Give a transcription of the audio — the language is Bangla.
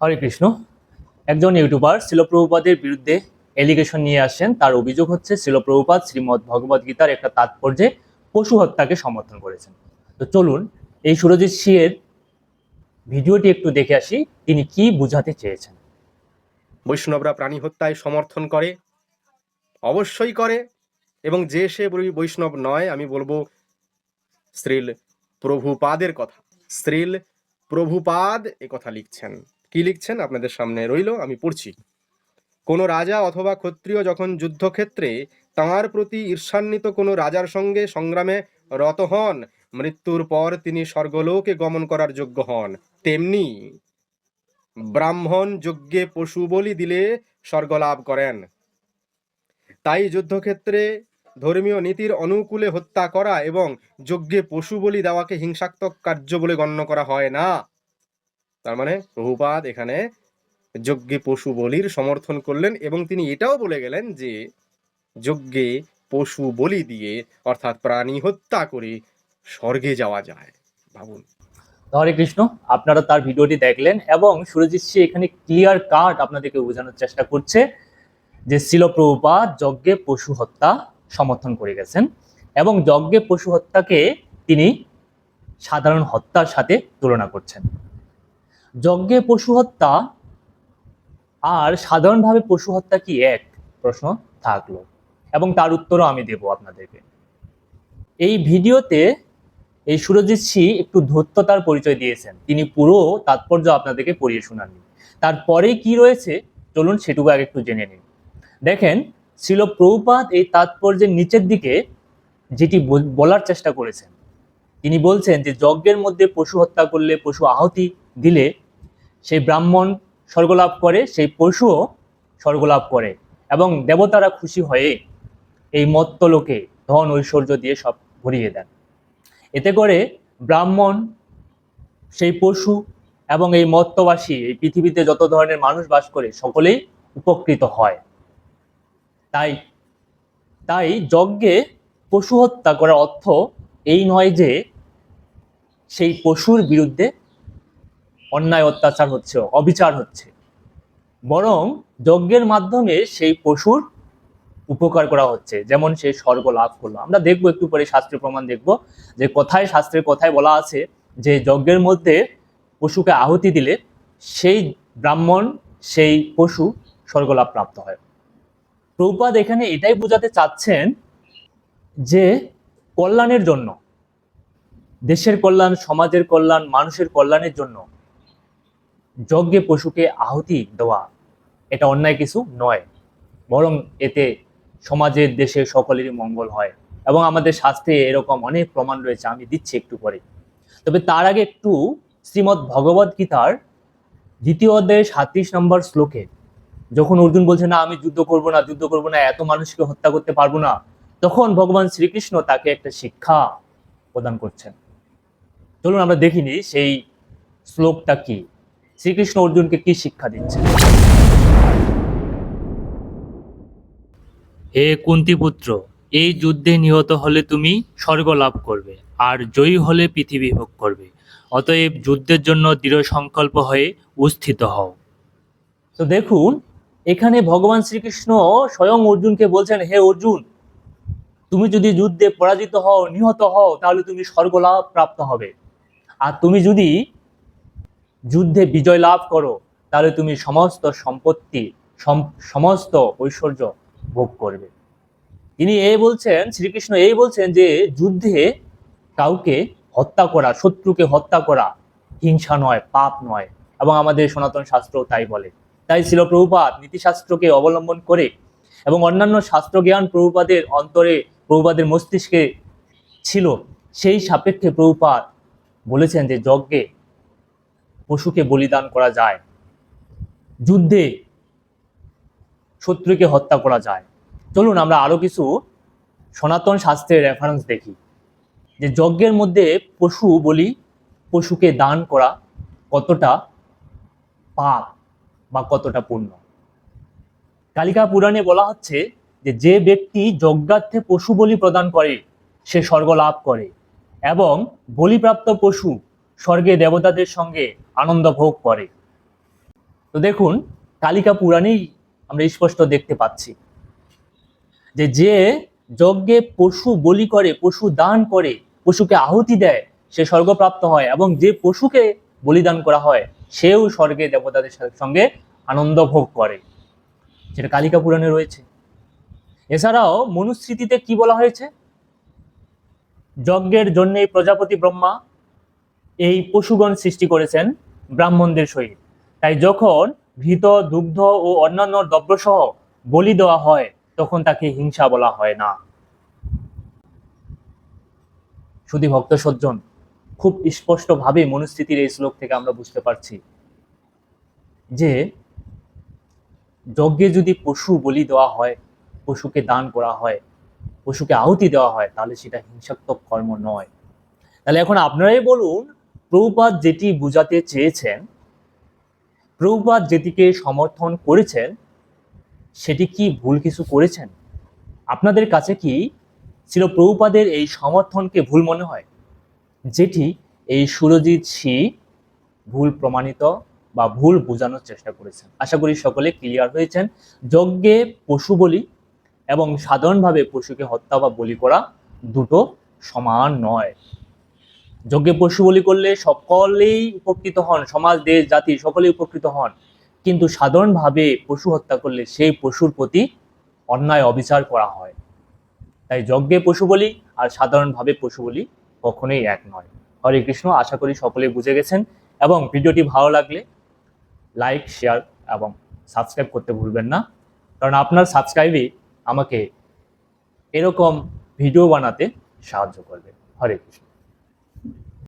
হরে কৃষ্ণ। একজন ইউটিউবার শিলপ্রভুপাদের বিরুদ্ধে এলিগেশন নিয়ে আসছেন তার অভিযোগ হচ্ছে শিলপ্রভুপাদ শ্রীমৎ ভগবদ গীতার একটা তাৎপর্যে পশু হত্যাকে সমর্থন করেছেন। তো চলুন এই সুরজিৎ সিংয়ের ভিডিওটি একটু দেখে আসি, তিনি কি বুঝাতে চেয়েছেন। বৈষ্ণবরা প্রাণী হত্যায় সমর্থন করে, অবশ্যই করে, এবং যে সে বৈষ্ণব নয়, আমি বলব শ্রীল প্রভুপাদের কথা। শ্রীল প্রভুপাদ এ কথা লিখছেন। কি লিখছেন? আপনাদের সামনে রইল, আমি পড়ছি। কোনো রাজা অথবা ক্ষত্রিয় যখন যুদ্ধক্ষেত্রে তাঁর প্রতি ঈর্ষান্বিত কোনো রাজার সঙ্গে সংগ্রামে রত হন, মৃত্যুর পর তিনি স্বর্গলোকে গমন করার যোগ্য হন। তেমনি ব্রাহ্মণ যজ্ঞে পশু বলি দিলে স্বর্গ লাভ করেন। তাই যুদ্ধক্ষেত্রে ধর্মীয় নীতির অনুকূলে হত্যা করা এবং যজ্ঞে পশু বলি দেওয়াকে হিংসাত্মক কার্য বলে গণ্য করা হয় না। তার মানে প্রভুপাদ এখানে যজ্ঞে পশু বলির সমর্থন করলেন এবং তিনি এটাও বলে গেলেন যে যজ্ঞে পশু বলি দিয়ে অর্থাৎ প্রাণী হত্যা করে স্বর্গে যাওয়া যায়। ভাবুন। হরে কৃষ্ণ, আপনারা তার ভিডিওটি দেখলেন এবং সুরজিৎ সিং এখানে ক্লিয়ার কাট আপনাদেরকে বোঝানোর চেষ্টা করছে যে শিলপ্রভুপাদ যজ্ঞে পশু হত্যা সমর্থন করে গেছেন এবং যজ্ঞে পশু হত্যাকে তিনি সাধারণ হত্যার সাথে তুলনা করছেন। যজ্ঞে পশু হত্যা আর সাধারণভাবে পশু হত্যা কি এক? প্রশ্ন থাকল। এবং তার উত্তরও আমি দেব আপনাদেরকে। এই ভিডিওতে এই সুরজিৎ সি একটু ধূর্ততার পরিচয় দিয়েছেন। তিনি পুরো তাৎপর্য আপনাদেরকে পড়িয়ে শোনাননি। তারপরে কি রয়েছে? চলুন সেটুকু আগে একটু জেনে নিন দেখেন, ছিল প্রভুপাত এই তাৎপর্যের নিচের দিকে যেটি বলার চেষ্টা করেছেন। তিনি বলছেন যে, যজ্ঞের মধ্যে পশু হত্যা করলে পশু আহতি দিলে সেই ব্রাহ্মণ স্বর্গলাভ করে, সেই পশুও স্বর্গলাভ করে এবং দেবতারা খুশি হয়ে এই মত্তলোকে ধন ঐশ্বর্য দিয়ে সব ভরিয়ে দেন। এতে করে ব্রাহ্মণ, সেই পশু এবং এই মত্তবাসী, এই পৃথিবীতে যত ধরনের মানুষ বাস করে, সকলেই উপকৃত হয়। তাই তাই যজ্ঞে পশু হত্যা করার অর্থ এই নয় যে সেই পশুর বিরুদ্ধে অন্যায়, অত্যাচার হচ্ছে, অবিচার হচ্ছে। বরং যজ্ঞের মাধ্যমে সেই পশুর উপকার করা হচ্ছে, যেমন সে স্বর্গ লাভ করল। আমরা দেখব একটু পরে শাস্ত্রের প্রমাণ দেখব যে কথায়, শাস্ত্রের কথায় বলা আছে যে যজ্ঞের মধ্যে পশুকে আহুতি দিলে সেই ব্রাহ্মণ, সেই পশু স্বর্গলাভ প্রাপ্ত হয়। প্রভুপাদ এখানে এটাই বোঝাতে চাচ্ছেন যে কল্যাণের জন্য, দেশের কল্যাণ, সমাজের কল্যাণ, মানুষের কল্যাণের জন্য যজ্ঞে পশুকে আহুতি দেওয়া, এটা অন্যায় কিছু নয়। বরং এতে সমাজের দেশের সকলেরই মঙ্গল হয় এবং আমাদের শাস্ত্রে এরকম অনেক প্রমাণ রয়েছে, আমি দিচ্ছি একটু পরে। তবে তার আগে একটু শ্রীমৎ ভগবদ গীতার দ্বিতীয় অধ্যায়ের সাতত্রিশ নম্বর শ্লোকে যখন অর্জুন বলছে, না, আমি যুদ্ধ করব না, যুদ্ধ করব না, এত মানুষকে হত্যা করতে পারব না, তখন ভগবান শ্রীকৃষ্ণ তাকে একটা শিক্ষা প্রদান করছেন। চলুন আমরা দেখিনি সেই শ্লোকটা কি। শ্রীকৃষ্ণ অর্জুনকে কি শিক্ষা দিচ্ছে হে কুন্তিপুত্র এই যুদ্ধে নিহত হলে তুমি স্বর্গ লাভ করবে আর জয়ী হলে পৃথিবী ভোগ করবে। অতএব যুদ্ধের জন্য দৃঢ় সংকল্প হয়ে উস্থিত হও। তো দেখুন এখানে ভগবান শ্রীকৃষ্ণ স্বয়ং অর্জুনকে বলছেন হে অর্জুন তুমি যদি যুদ্ধে পরাজিত হও নিহত হও তাহলে তুমি স্বর্গ লাভ প্রাপ্ত হবে। আর তুমি যদি যুদ্ধে বিজয় লাভ করো, তাহলে তুমি সমস্ত সম্পত্তি, সম- সমস্ত ঐশ্বর্য ভোগ করবে। তিনি এই বলছেন, শ্রীকৃষ্ণ এই বলছেন যে যুদ্ধে কাউকে হত্যা করা, শত্রুকে হত্যা করা হিংসা নয়, পাপ নয়, এবং আমাদের সনাতন শাস্ত্র তাই বলে। তাই ছিল প্রভুপাত নীতিশাস্ত্রকে অবলম্বন করে এবং অন্যান্য শাস্ত্র জ্ঞান প্রভুপাদের অন্তরে প্রভুপাদের মস্তিষ্কে ছিল, সেই সাপেক্ষে প্রভুপাত বলেছেন যে যজ্ঞে পশুকে বলিদান করা যায়। যুদ্ধে শত্রুকে হত্যা করা যায়। চলুন আমরা আরও কিছু সনাতন শাস্ত্রের রেফারেন্স দেখি। যে যজ্ঞের মধ্যে পশু বলি, পশুকে দান করা কতটা পাপ বা কতটা পুণ্য। কালিকা পুরাণে বলা হচ্ছে যে যে ব্যক্তি যজ্ঞার্থে পশু বলি প্রদান করে, সে স্বর্গ লাভ করে এবং বলিপ্রাপ্ত পশু স্বর্গে দেবতাদের সঙ্গে আনন্দ ভোগ করে। তো দেখুন, কালিকা পুরাণেই আমরা স্পষ্ট দেখতে পাচ্ছি যে যে যজ্ঞে পশু বলি করে, পশু দান করে, পশুকে আহুতি দেয়, সে স্বর্গপ্রাপ্ত হয় এবং যে পশুকে বলিদান করা হয়, সেও স্বর্গে দেবতাদের সঙ্গে আনন্দ ভোগ করে। যেটা কালিকা পুরাণে রয়েছে। এছাড়াও মনুস্মৃতিতে কি বলা হয়েছে? যজ্ঞের জন্যে প্রজাপতি ব্রহ্মা এই পশুগণ সৃষ্টি করেছেন ব্রাহ্মণদের সহিত। তাই যখন ঘৃত দুগ্ধ ও অন্যান্য দ্রব্যসহ বলি দেওয়া হয়, তখন তাকে হিংসা বলা হয় না। শুধু ভক্ত সজ্জন, খুব স্পষ্টভাবে মনুস্থিতির এই শ্লোক থেকে আমরা বুঝতে পারছি যে, যজ্ঞে যদি পশু বলি দেওয়া হয়, পশুকে দান করা হয়, পশুকে আহুতি দেওয়া হয়, তাহলে সেটা হিংসাত্মক কর্ম নয়। তাহলে এখন আপনারাই বলুন প্রভুপাদ যেটি বুঝাতে চেয়েছেন, প্রভুপাদ যেটিকে সমর্থন করেছেন, সেটি কি ভুল কিছু করেছেন? আপনাদের কাছে কি ছিল প্রভুপাদের এই সমর্থনকে ভুল মনে হয়? যেটি এই সুরজিৎ সি ভুল প্রমাণিত বা ভুল বোঝানোর চেষ্টা করেছেন। আশা করি সকলে ক্লিয়ার হয়েছেন। যজ্ঞে পশু বলি এবং সাধারণভাবে পশুকে হত্যা বা বলি করা দুটো সমান নয়। যজ্ঞে পশু বলি করলে সকলেই উপকৃত হন, সমাজ, দেশ, জাতি, সকলেই উপকৃত হন। কিন্তু সাধারণভাবে পশু হত্যা করলে সেই পশুর প্রতি অন্যায় অবিচার করা হয়। তাই যজ্ঞে পশু বলি আর সাধারণভাবে পশু বলি কখনোই এক নয়। হরে কৃষ্ণ, আশা করি সকলেই বুঝে গেছেন এবং ভিডিওটি ভালো লাগলে লাইক, শেয়ার এবং সাবস্ক্রাইব করতে ভুলবেন না। কারণ আপনার সাবস্ক্রাইবই আমাকে এরকম ভিডিও বানাতে সাহায্য করবে। হরে কৃষ্ণ।